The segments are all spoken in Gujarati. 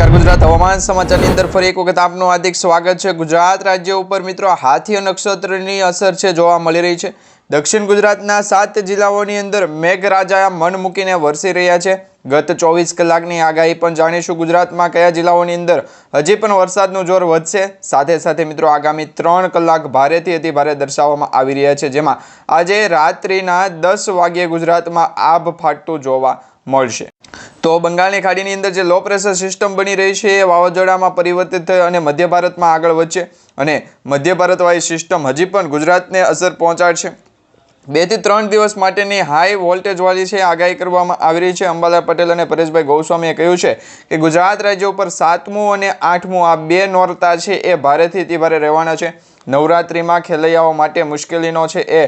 નમસ્કાર ગુજરાત. હવામાન સમાચારની અંદર ફરી એક વખત આપનું હાર્દિક સ્વાગત છે. ગુજરાત રાજ્ય ઉપર મિત્રો હાથી નક્ષત્રની અસર છે જોવા મળી રહી છે. દક્ષિણ ગુજરાતના સાત જિલ્લાઓની અંદર મેઘરાજા મન મૂકીને વરસી રહ્યા છે. ગત ચોવીસ કલાકની આગાહી પણ જાણીશું. ગુજરાતમાં કયા જિલ્લાઓની અંદર હજી પણ વરસાદનું જોર વધશે? સાથે સાથે મિત્રો આગામી ત્રણ કલાક ભારેથી અતિ ભારે દર્શાવવામાં આવી રહ્યા છે. જેમાં આજે રાત્રિના દસ વાગ્યે ગુજરાતમાં આભ ફાટતું જોવા મળશે. તો બંગાળની ખાડીની અંદર જે લો પ્રેશર સિસ્ટમ બની રહી છે, એ વાવાઝોડામાં પરિવર્તિત થઈ અને મધ્ય ભારતમાં આગળ વધશે. અને મધ્ય ભારતવાળી સિસ્ટમ હજી પણ ગુજરાતને અસર પહોંચાડશે. બેથી ત્રણ દિવસ માટેની હાઈ વોલ્ટેજવાળી છે આગાહી કરવામાં આવી રહી છે. અંબાલાલ પટેલ અને પરેશભાઈ ગૌસ્વામીએ કહ્યું છે કે ગુજરાત રાજ્ય ઉપર સાતમું અને આઠમું આ બે નોરતા છે, એ ભારેથી અતિ ભારે રહેવાના છે. નવરાત્રિમાં ખેલૈયાઓ માટે મુશ્કેલીનો છે એ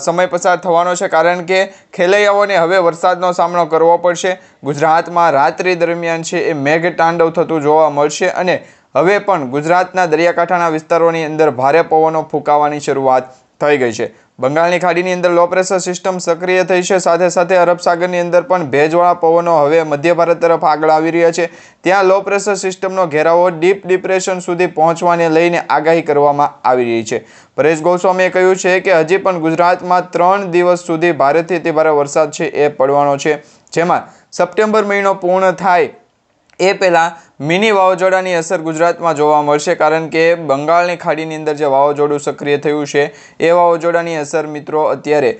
સમય પસાર થવાનો છે કારણ કે ખેલૈયાઓને હવે વરસાદનો સામનો કરવો પડશે. ગુજરાતમાં રાત્રિ દરમિયાન છે એ મેઘ તાંડવ થતું જોવા મળશે અને હવે પણ ગુજરાતના દરિયાકાંઠાના વિસ્તારોની અંદર ભારે પવનો ફૂંકાવાની શરૂઆત થઈ ગઈ છે. બંગાળની ખાડીની અંદર લો પ્રેશર સિસ્ટમ સક્રિય થઈ છે. સાથે સાથે અરબ સાગરની અંદર પણ ભેજવાળા પવનો હવે મધ્ય ભારત તરફ આગળ આવી રહ્યા છે. ત્યાં લો પ્રેશર સિસ્ટમનો ઘેરાવો ડીપ ડિપ્રેશન સુધી પહોંચવાને લઈને આગાહી કરવામાં આવી રહી છે. પરેશ ગોસ્વામીએ કહ્યું છે કે હજી પણ ગુજરાતમાં ત્રણ દિવસ સુધી ભારેથી તે ભારે વરસાદ છે એ પડવાનો છે. જેમાં સપ્ટેમ્બર મહિનો પૂર્ણ થાય એ પહેલાં મિની વાવાઝોડાની અસર ગુજરાતમાં જોવા મળશે કારણ કે બંગાળની ખાડીની અંદર જે વાવાઝોડું સક્રિય થયું છે, એ વાવાઝોડાની અસર મિત્રો અત્યારે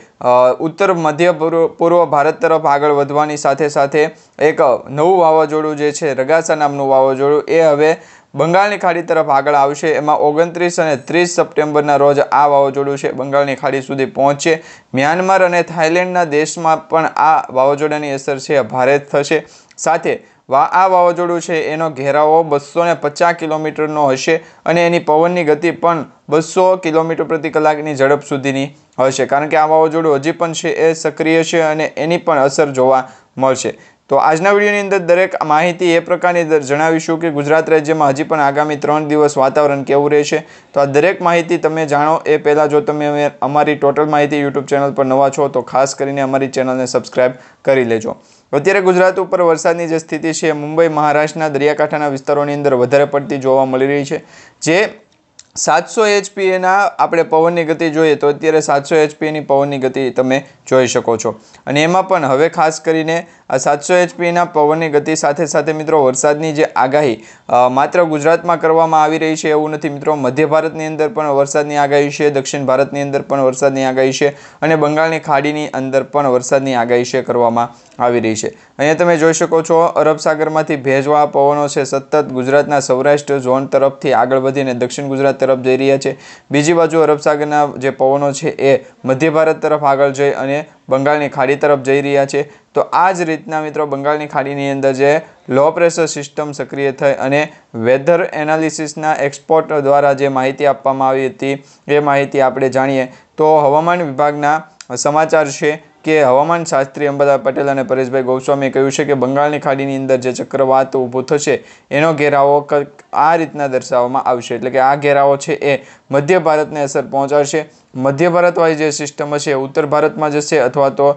ઉત્તર મધ્ય પૂર્વ ભારત તરફ આગળ વધવાની સાથે સાથે એક નવું વાવાઝોડું જે છે, રગાસા નામનું વાવાઝોડું, એ હવે બંગાળની ખાડી તરફ આગળ આવશે. એમાં ઓગણત્રીસ અને ત્રીસ સપ્ટેમ્બરના રોજ આ વાવાઝોડું છે, બંગાળની ખાડી સુધી પહોંચશે. મ્યાનમાર અને થાઇલેન્ડના દેશમાં પણ આ વાવાઝોડાની અસર છે, ભારે થશે. સાથે આ વાવાઝોડું છે, એનો ઘેરાવો બસો ને પચાસ કિલોમીટરનો હશે અને એની પવનની ગતિ પણ બસો કિલોમીટર પ્રતિ કલાકની ઝડપ સુધીની હશે. કારણ કે આ વાવાઝોડું હજી પણ છે, એ સક્રિય છે અને એની પણ અસર જોવા મળશે. તો આજના વિડીયોની અંદર દરેક માહિતી એ પ્રકારની જણાવીશું કે ગુજરાત રાજ્યમાં હજી પણ આગામી ત્રણ દિવસ વાતાવરણ કેવું રહેશે. તો આ દરેક માહિતી તમે જાણો એ પહેલાં જો તમે અમે, અમારી ટોટલ માહિતી યુટ્યુબ ચેનલ પર નવા છો તો ખાસ કરીને અમારી ચેનલને સબસ્ક્રાઈબ કરી લેજો. અત્યારે ગુજરાત ઉપર વરસાદની જે સ્થિતિ છે, મુંબઈ, મહારાષ્ટ્રના દરિયાકાંઠાના વિસ્તારોની અંદર વધારે પડતી જોવા મળી રહી છે, જે સાતસો એચપીએના આપણે પવનની ગતિ જોઈએ તો અત્યારે સાતસો એચપીની પવનની ગતિ તમે જોઈ શકો છો. અને એમાં પણ હવે ખાસ કરીને આ સાતસો એચપીએના પવનની ગતિ સાથે સાથે મિત્રો વરસાદની જે આગાહી માત્ર ગુજરાતમાં કરવામાં આવી રહી છે એવું નથી મિત્રો. મધ્ય ભારતની અંદર પણ વરસાદની આગાહી છે, દક્ષિણ ભારતની અંદર પણ વરસાદની આગાહી છે અને બંગાળની ખાડીની અંદર પણ વરસાદની આગાહી છે કરવામાં આવી રહી છે. અહીંયા તમે જોઈ શકો છો અરબ સાગરમાંથી ભેજવાળા પવનો છે. સતત ગુજરાતના સૌરાષ્ટ્ર ઝોન તરફથી આગળ વધીને દક્ષિણ ગુજરાત તરફ જઈ રહ્યા છે. બીજી બાજુ અરબ સાગરના જે પવનો છે એ મધ્ય ભારત તરફ આગળ જઈ અને બંગાળની ખાડી તરફ જઈ રહ્યા છે. તો આ જ રીતના મિત્રો બંગાળની ખાડીની અંદર જે લો પ્રેશર સિસ્ટમ સક્રિય થઈ અને વેધર એનાલિસિસના એક્સપોર્ટ દ્વારા જે માહિતી આપવામાં આવી હતી, એ માહિતી આપણે જાણીએ. તો હવામાન વિભાગના સમાચાર છે કે હવામાન શાસ્ત્રી અંબાદા પટેલ અને પરેશભાઈ ગોસ્વામીએ કહ્યું છે કે બંગાળની ખાડીની અંદર જે ચક્રવાત ઊભો થશે, એનો ઘેરાવો આ રીતના દર્શાવવામાં આવશે. એટલે કે આ ઘેરાવો છે એ મધ્ય ભારતને અસર પહોંચાડશે. મધ્ય ભારતવાળી જે સિસ્ટમ હશે, ઉત્તર ભારતમાં જશે અથવા તો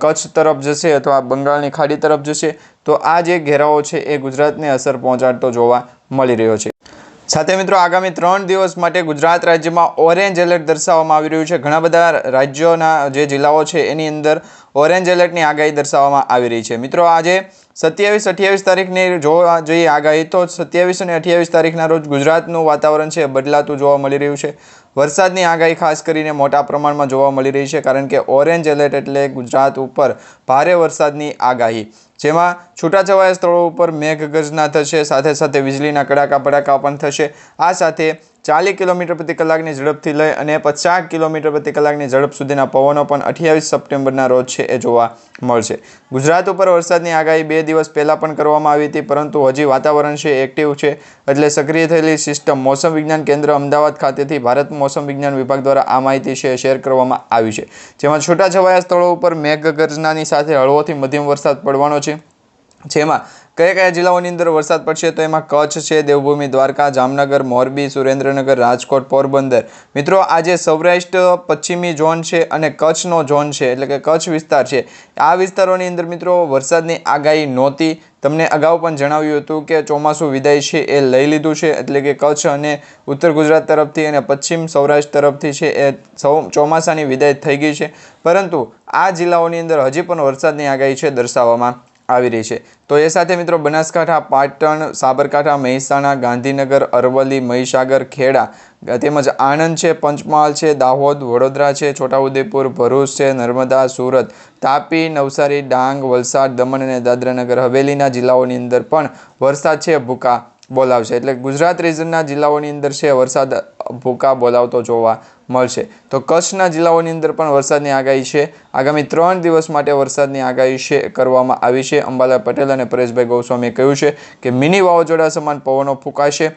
કચ્છ તરફ જશે અથવા બંગાળની ખાડી તરફ જશે, તો આ જે ઘેરાવો છે એ ગુજરાતને અસર પહોંચાડતો જોવા મળી રહ્યો છે. સાથે મિત્રો આગામી ત્રણ દિવસ માટે ગુજરાત રાજ્યમાં ઓરેન્જ એલર્ટ દર્શાવવામાં આવી રહ્યું છે. ઘણા બધા રાજ્યોના જે જિલ્લાઓ છે એની અંદર ઓરેન્જ એલર્ટની આગાહી દર્શાવવામાં આવી રહી છે. મિત્રો આજે સત્યાવીસ અઠ્યાવીસ તારીખની જોવા જોઈએ આગાહી, તો સત્યાવીસ અને અઠ્યાવીસ તારીખના રોજ ગુજરાતનું વાતાવરણ છે બદલાતું જોવા મળી રહ્યું છે. વરસાદની આગાહી ખાસ કરીને મોટા પ્રમાણમાં જોવા મળી રહી છે, કારણ કે ઓરેન્જ એલર્ટ એટલે ગુજરાત ઉપર ભારે વરસાદની આગાહી. જેમાં છૂટાછવાયા સ્થળો ઉપર મેઘગર્જના થશે, સાથે સાથે વીજળીના કડાકા ભડાકા પણ થશે. આ સાથે ચાલીસ કિલોમીટર પ્રતિ કલાકની ઝડપથી લઈ અને પચાસ કિલોમીટર પ્રતિ કલાકની ઝડપ સુધીના પવનો પણ અઠ્યાવીસ સપ્ટેમ્બરના રોજ છે એ જોવા મળશે. ગુજરાત ઉપર વરસાદની આગાહી બે દિવસ પહેલાં પણ કરવામાં આવી હતી, પરંતુ હજી વાતાવરણ છે એક્ટિવ છે એટલે સક્રિય થયેલી સિસ્ટમ મોસમ વિજ્ઞાન કેન્દ્ર અમદાવાદ ખાતેથી ભારત મોસમ વિજ્ઞાન વિભાગ દ્વારા આ માહિતી છે શેર કરવામાં આવી છે. જેમાં છૂટાછવાયા સ્થળો ઉપર મેઘગર્જનાની સાથે હળવોથી મધ્યમ વરસાદ પડવાનો છે. જેમાં કયા કયા જિલ્લાઓની અંદર વરસાદ પડશે તો એમાં કચ્છ છે, દેવભૂમિ, દ્વારકા, જામનગર, મોરબી, સુરેન્દ્રનગર, રાજકોટ, પોરબંદર. મિત્રો, આજે સૌરાષ્ટ્ર પશ્ચિમી ઝોન છે અને કચ્છનો ઝોન છે, એટલે કે કચ્છ વિસ્તાર છે. આ વિસ્તારોની અંદર મિત્રો વરસાદની આગાહી નહોતી. તમને અગાઉ પણ જણાવ્યું હતું કે ચોમાસું વિદાય છે એ લઈ લીધું છે, એટલે કે કચ્છ અને ઉત્તર ગુજરાત તરફથી અને પશ્ચિમ સૌરાષ્ટ્ર તરફથી છે એ સૌ ચોમાસાની વિદાય થઈ ગઈ છે. પરંતુ આ જિલ્લાઓની અંદર હજી પણ વરસાદની આગાહી છે દર્શાવવામાં. આવી રહી છે. તો એ સાથે મિત્રો બનાસકાંઠા, પાટણ, સાબરકાંઠા, મહેસાણા, ગાંધીનગર, અરવલ્લી, મહીસાગર, ખેડા તેમજ આણંદ છે, પંચમહાલ છે, દાહોદ, વડોદરા છે, છોટાઉદેપુર, ભરૂચ છે, નર્મદા, સુરત, તાપી, નવસારી, ડાંગ, વલસાડ, દમણ અને દાદરાનગર. હવેલીના જિલ્લાઓની અંદર પણ વરસાદ છે, ભૂકા બોલાવશે. એટલે ગુજરાત રિજનના જિલ્લાઓની અંદર છે વરસાદ ભૂકા બોલાવતો જોવા મળશે. તો કચ્છના જિલ્લાઓની અંદર પણ વરસાદની આગાહી છે. આગામી ત્રણ દિવસ માટે વરસાદની આગાહી છે કરવામાં આવી છે. અંબાલા પટેલ અને પરેશભાઈ ગોસ્વામીએ કહ્યું છે કે મિની વાવાઝોડા સમાન પવનો ફૂંકાશે.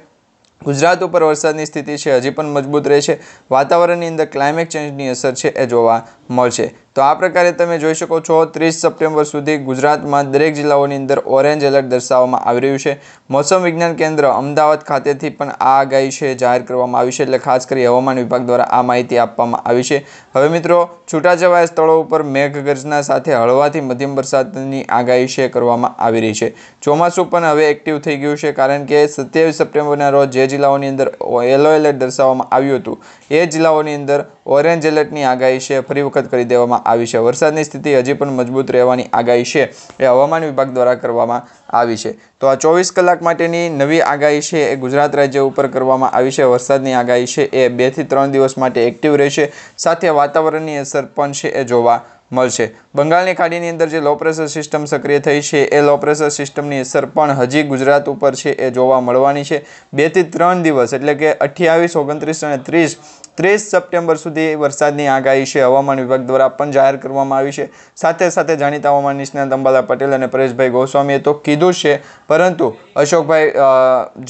ગુજરાત ઉપર વરસાદની સ્થિતિ છે, હજી પણ મજબૂત રહેશે. વાતાવરણની અંદર ક્લાઇમેટ ચેન્જની અસર છે એ જોવા મળશે. તો આ પ્રકારે તમે જોઈ શકો છો, ત્રીસ સપ્ટેમ્બર સુધી ગુજરાતમાં દરેક જિલ્લાઓની અંદર ઓરેન્જ એલર્ટ દર્શાવવામાં આવી રહ્યું છે. મોસમ વિજ્ઞાન કેન્દ્ર અમદાવાદ ખાતેથી પણ આ આગાહી છે, જાહેર કરવામાં આવી છે એટલે ખાસ કરી હવામાન વિભાગ દ્વારા આ માહિતી આપવામાં આવી છે. હવે મિત્રો, છૂટાછવાયા સ્થળો ઉપર મેઘગર્જના સાથે હળવાથી મધ્યમ વરસાદની આગાહી છે કરવામાં આવી રહી છે. ચોમાસું પણ હવે એક્ટિવ થઈ ગયું છે કારણ કે સત્યાવીસ સપ્ટેમ્બરના રોજ જે જિલ્લાઓની અંદર યલો એલર્ટ દર્શાવવામાં આવ્યું હતું. એ જિલ્લાઓની અંદર ઓરેન્જ એલર્ટની આગાહી છે. ફરી વખત કરી દેવામાં આવી છે. વરસાદની સ્થિતિ હજી પણ મજબૂત રહેવાની આગાહી છે એ હવામાન વિભાગ દ્વારા કરવામાં આવી છે. તો આ ચોવીસ કલાક માટેની નવી આગાહી છે એ ગુજરાત રાજ્ય ઉપર કરવામાં આવી છે. વરસાદની આગાહી છે એ બેથી ત્રણ દિવસ માટે એક્ટિવ રહેશે. સાથે વાતાવરણની અસર પણ છે એ જોવા મળશે. બંગાળની ખાડીની અંદર જે લો પ્રેશર સિસ્ટમ સક્રિય થઈ છે, એ લો પ્રેશર સિસ્ટમની અસર પણ હજી ગુજરાત ઉપર છે, એ જોવા મળવાની છે. બેથી ત્રણ દિવસ, એટલે કે અઠ્યાવીસ, ઓગણત્રીસ અને ત્રીસ ત્રીસ સપ્ટેમ્બર સુધી વરસાદની આગાહી છે. હવામાન વિભાગ દ્વારા પણ જાહેર કરવામાં આવી છે. સાથે સાથે જાણીતા હવામાન નિષ્ણાત અંબાલા પટેલ અને પરેશભાઈ ગોસ્વામીએ તો કીધું છે. પરંતુ અશોકભાઈ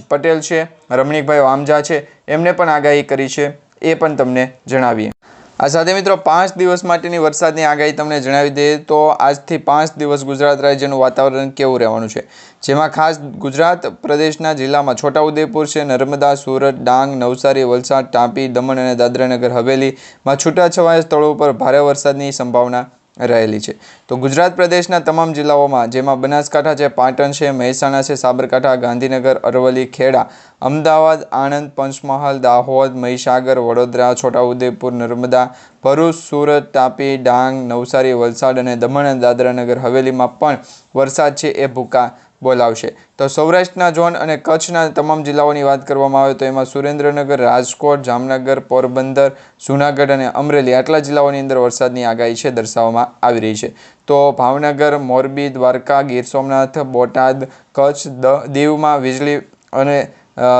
પટેલ છે, રમણીકભાઈ વામજા છે, એમને પણ આગાહી કરી છે. એ પણ તમને જણાવીએ. આ સાથે મિત્રો પાંચ દિવસ માટેની વરસાદની આગાહી તમને જણાવી દઈએ તો આજથી પાંચ દિવસ ગુજરાત રાજ્યનું વાતાવરણ કેવું રહેવાનું છે? જેમાં ખાસ ગુજરાત પ્રદેશના જિલ્લામાં છોટાઉદેપુર છે, નર્મદા, સુરત, ડાંગ, નવસારી, વલસાડ, તાપી, દમણ અને દાદરાનગર, હવેલીમાં છૂટાછવાયા સ્થળો પર ભારે વરસાદની સંભાવના રહેલી છે. તો ગુજરાત પ્રદેશના તમામ જિલ્લાઓમાં, જેમાં બનાસકાંઠા છે, પાટણ છે, મહેસાણા છે, સાબરકાંઠા, ગાંધીનગર, અરવલ્લી, ખેડા, અમદાવાદ, આણંદ, પંચમહાલ, દાહોદ, મહીસાગર, વડોદરા, છોટાઉદેપુર, નર્મદા, ભરૂચ, સુરત, તાપી, ડાંગ, નવસારી, વલસાડ અને દમણ અને દાદરાનગર હવેલીમાં પણ વરસાદ છે એ ભૂકા બોલાવશે. તો સૌરાષ્ટ્રના ઝોન અને કચ્છના તમામ જિલ્લાઓની વાત કરવામાં આવે તો એમાં સુરેન્દ્રનગર, રાજકોટ, જામનગર, પોરબંદર, જૂનાગઢ અને અમરેલી આટલા જિલ્લાઓની અંદર વરસાદની આગાહી છે દર્શાવવામાં આવી રહી છે. તો ભાવનગર, મોરબી, દ્વારકા, ગીર સોમનાથ, બોટાદ, કચ્છ દીવમાં વીજળી અને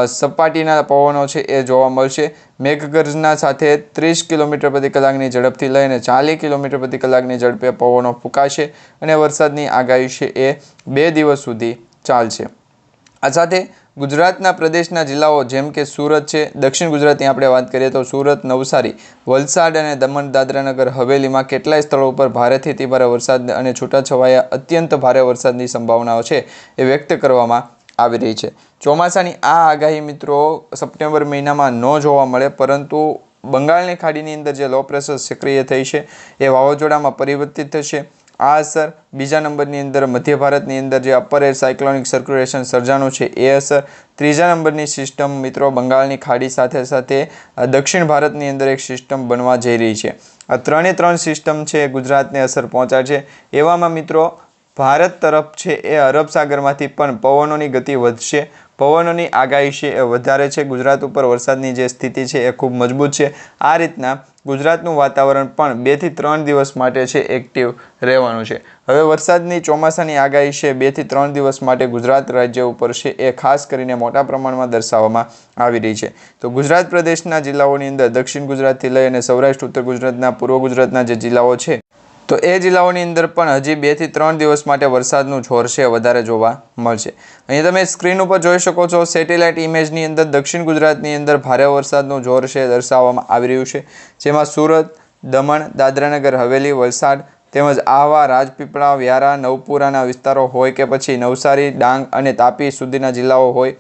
સપાટીના પવનો છે એ જોવા મળશે. મેઘગર્જના સાથે ત્રીસ કિલોમીટર પ્રતિ કલાકની ઝડપથી લઈને ચાલીસ કિલોમીટર પ્રતિ કલાકની ઝડપે પવનો ફૂંકાશે અને વરસાદની આગાહી છે એ બે દિવસ સુધી ચાલશે. આ સાથે ગુજરાતના પ્રદેશના જિલ્લાઓ જેમ કે સુરત છે, દક્ષિણ ગુજરાતની આપણે વાત કરીએ તો સુરત, નવસારી, વલસાડ અને દમણ, દાદરાનગર, હવેલીમાં કેટલાય સ્થળો ઉપર ભારેથી અતિભારે વરસાદ અને છૂટાછવાયા અત્યંત ભારે વરસાદની સંભાવનાઓ છે એ વ્યક્ત કરવામાં આવી રહી છે. ચોમાસાની આ આગાહી મિત્રો સપ્ટેમ્બર મહિનામાં ન જોવા મળે, પરંતુ બંગાળની ખાડીની અંદર જે લો પ્રેશર સક્રિય થઈ છે, એ વાવાઝોડામાં પરિવર્તિત થશે. આ અસર બીજા નંબરની અંદર મધ્ય ભારતની અંદર જે અપર એર સાયક્લોનિક સર્ક્યુલેશન સર્જાનું છે, એ અસર ત્રીજા નંબરની સિસ્ટમ મિત્રો બંગાળની ખાડી સાથે સાથે દક્ષિણ ભારતની અંદર એક સિસ્ટમ બનવા જઈ રહી છે. આ ત્રણે ત્રણ સિસ્ટમ છે ગુજરાતને અસર પહોંચાડશે. એવામાં મિત્રો ભારત તરફ છે એ અરબ સાગરમાંથી પણ પવનોની ગતિ વધશે. પવનોની આગાહી છે એ વધારે છે. ગુજરાત ઉપર વરસાદની જે સ્થિતિ છે એ ખૂબ મજબૂત છે. આ રીતના ગુજરાતનું વાતાવરણ પણ બેથી ત્રણ દિવસ માટે છે એક્ટિવ રહેવાનું છે. હવે વરસાદની ચોમાસાની આગાહી છે બેથી ત્રણ દિવસ માટે ગુજરાત રાજ્ય ઉપર છે એ ખાસ કરીને મોટા પ્રમાણમાં દર્શાવવામાં આવી રહી છે. તો ગુજરાત પ્રદેશના જિલ્લાઓની અંદર દક્ષિણ ગુજરાતથી લઈ અને સૌરાષ્ટ્ર, ઉત્તર ગુજરાતના પૂર્વ ગુજરાતના જે જિલ્લાઓ છે તો એ જિલ્લાઓની અંદર પણ હજી બેથી ત્રણ દિવસ માટે વરસાદનું જોર છે, વધારે જોવા મળશે. અહીં તમે સ્ક્રીન ઉપર જોઈ શકો છો, સેટેલાઇટ ઇમેજની અંદર દક્ષિણ ગુજરાતની અંદર ભારે વરસાદનું જોર છે, દર્શાવવામાં આવી રહ્યું છે. જેમાં સુરત, દમણ, દાદરાનગર, હવેલી, વલસાડ તેમજ આહવા, રાજપીપળા, વ્યારા, નવપુરાના વિસ્તારો હોય કે પછી નવસારી, ડાંગ અને તાપી સુધીના જિલ્લાઓ હોય.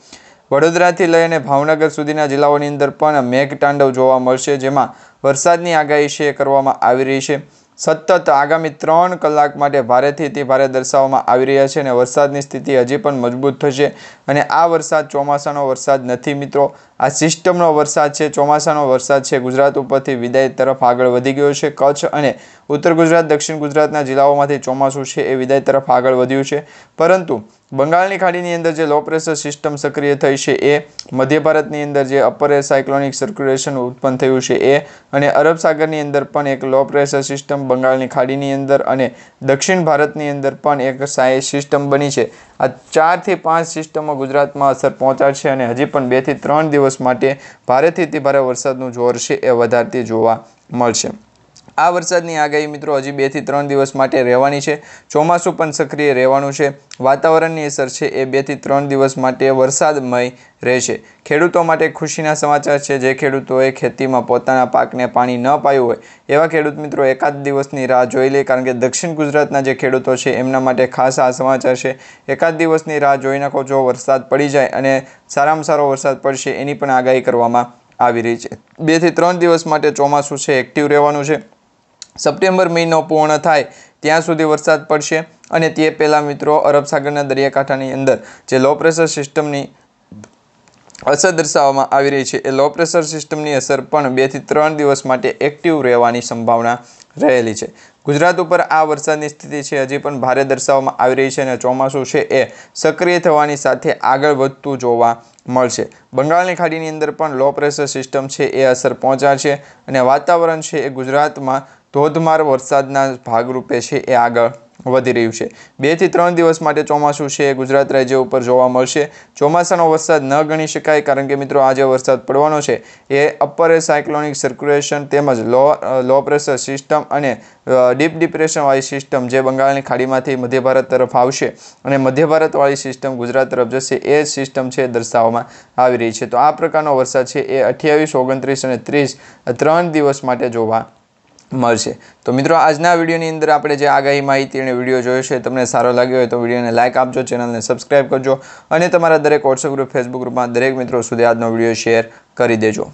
વડોદરાથી લઈને ભાવનગર સુધીના જિલ્લાઓની અંદર પણ મેઘતાંડવ જોવા મળશે, જેમાં વરસાદની આગાહી છે કરવામાં આવી રહી છે. સતત આગામી ત્રણ કલાક માટે ભારેથી અતિ ભારે દર્શાવવામાં આવી રહ્યા છે અને વરસાદની સ્થિતિ હજી પણ મજબૂત થશે અને આ વરસાદ ચોમાસાનો વરસાદ નથી મિત્રો. આ સિસ્ટમનો વરસાદ છે, ચોમાસાનો વરસાદ છે. ગુજરાત ઉપરથી વિદાય તરફ આગળ વધી ગયો છે, કચ્છ અને ઉત્તર ગુજરાત, દક્ષિણ ગુજરાતના જિલ્લાઓમાંથી ચોમાસું છે એ વિદાય તરફ આગળ વધ્યું છે. પરંતુ બંગાળની ખાડીની અંદર જે લો પ્રેશર સિસ્ટમ સક્રિય થઈ છે એ મધ્ય ભારતની અંદર જે અપર એર સાયક્લોનિક સર્ક્યુલેશન ઉત્પન્ન થયું છે એ અને અરબ સાગરની અંદર પણ એક લો પ્રેશર સિસ્ટમ બંગાળની ખાડીની અંદર અને દક્ષિણ ભારતની અંદર પણ એક સાય સિસ્ટમ બની છે. આ ચારથી પાંચ સિસ્ટમો ગુજરાતમાં અસર પહોંચાડશે અને હજી પણ બેથી ત્રણ દિવસ માટે ભારેથી ભારે વરસાદનું જોર છે એ વધારતી જોવા મળશે. આ વરસાદની આગાહી મિત્રો હજી બેથી ત્રણ દિવસ માટે રહેવાની છે. ચોમાસું પણ સક્રિય રહેવાનું છે. વાતાવરણની અસર છે એ બેથી ત્રણ દિવસ માટે વરસાદમય રહેશે. ખેડૂતો માટે ખુશીના સમાચાર છે, જે ખેડૂતોએ ખેતીમાં પોતાના પાકને પાણી ન પાયું હોય, એવા ખેડૂત મિત્રો એકાદ દિવસની રાહ જોઈ લે, કારણ કે દક્ષિણ ગુજરાતના જે ખેડૂતો છે એમના માટે ખાસ આ સમાચાર છે. એકાદ દિવસની રાહ જોઈ નાખો, જો વરસાદ પડી જાય અને સારામાં સારો વરસાદ પડશે, એની પણ આગાહી કરવામાં આવી રહી છે. બેથી ત્રણ દિવસ માટે ચોમાસું છે, એક્ટિવ રહેવાનું છે. સપ્ટેમ્બર મહિનો પૂર્ણ થાય ત્યાં સુધી વરસાદ પડશે અને તે પહેલાં મિત્રો અરબ સાગરના દરિયાકાંઠાની અંદર જે લો પ્રેશર સિસ્ટમની અસર દર્શાવવામાં આવી રહી છે, એ લો પ્રેશર સિસ્ટમની અસર પણ બેથી ત્રણ દિવસ માટે એક્ટિવ રહેવાની સંભાવના રહેલી છે. ગુજરાત ઉપર આ વરસાદની સ્થિતિ છે હજી પણ ભારે દર્શાવવામાં આવી રહી છે અને ચોમાસું છે એ સક્રિય થવાની સાથે આગળ વધતું જોવા મળશે. બંગાળની ખાડીની અંદર પણ લો પ્રેશર સિસ્ટમ છે એ અસર પહોંચાડશે અને વાતાવરણ છે એ ગુજરાતમાં ધોધમાર વરસાદના ભાગરૂપે છે એ આગળ વધી રહ્યું છે. બેથી ત્રણ દિવસ માટે ચોમાસું છે એ ગુજરાત રાજ્ય ઉપર જોવા મળશે. ચોમાસાનો વરસાદ ન ગણી શકાય કારણ કે મિત્રો આજે વરસાદ પડવાનો છે. એ અપર સાયક્લોનિક સર્ક્યુલેશન તેમજ લો લો પ્રેશર સિસ્ટમ અને ડીપ ડિપ્રેશનવાળી સિસ્ટમ જે બંગાળની ખાડીમાંથી મધ્ય ભારત તરફ આવશે અને મધ્ય ભારતવાળી સિસ્ટમ ગુજરાત તરફ જશે એ સિસ્ટમ છે દર્શાવવામાં આવી રહી છે. તો આ પ્રકારનો વરસાદ છે એ અઠ્યાવીસ, ઓગણત્રીસ અને ત્રીસ ત્રણ દિવસ માટે જોવા મળશે. તો મિત્રો, આજના વિડીયોની અંદર આપણે જે આગાહી માહિતી અને વીડિયો જોયો છે, તમને સારો લાગ્યો હોય તો વિડીયોને લાઇક આપજો, ચેનલને સબસ્ક્રાઇબ કરજો અને તમારા દરેક વોટ્સઅપ ગ્રુપ ફેસબુક ગ્રુપમાં દરેક મિત્રો સુધી આજનો વીડિયો શેર કરી દેજો.